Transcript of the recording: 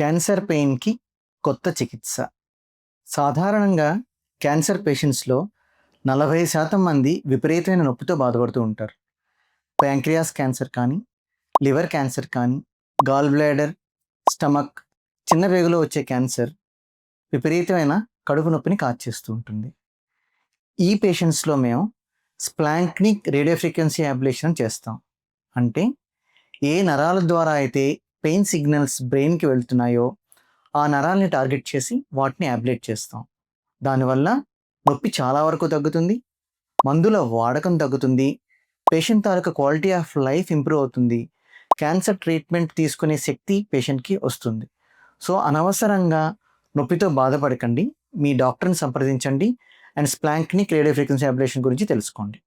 Cancer పెయిన్కి కొత్త చికిత్స. సాధారణంగా క్యాన్సర్ పేషెంట్స్లో నలభై శాతం మంది విపరీతమైన నొప్పితో బాధపడుతూ ఉంటారు. ప్యాంక్రియాస్ క్యాన్సర్ కానీ లివర్ క్యాన్సర్ కానీ గాల్ బ్లాడర్ స్టమక్ చిన్న పేగులో వచ్చే క్యాన్సర్ విపరీతమైన కడుపు నొప్పిని కాచేస్తూ ఉంటుంది. ఈ పేషెంట్స్లో మేము స్ప్లాంక్నిక్ రేడియో ఫ్రీక్వెన్సీ అబ్లేషన్ చేస్తాం. అంటే ఏ నరాల ద్వారా అయితే పెయిన్ సిగ్నల్స్ బ్రెయిన్కి వెళ్తున్నాయో ఆ నరాల్ని టార్గెట్ చేసి వాటిని యాబ్లేట్ చేస్తాం. దానివల్ల నొప్పి చాలా వరకు తగ్గుతుంది మందుల వాడకం తగ్గుతుంది పేషెంట్ తాలూకా క్వాలిటీ ఆఫ్ లైఫ్ ఇంప్రూవ్ అవుతుంది క్యాన్సర్ ట్రీట్మెంట్ తీసుకునే శక్తి పేషెంట్కి వస్తుంది. సో అనవసరంగా నొప్పితో బాధపడకండి మీ డాక్టర్ని సంప్రదించండి అండ్ స్ప్లాంక్ని రేడియో ఫ్రీక్వెన్సీ అబ్లేషన్ గురించి తెలుసుకోండి.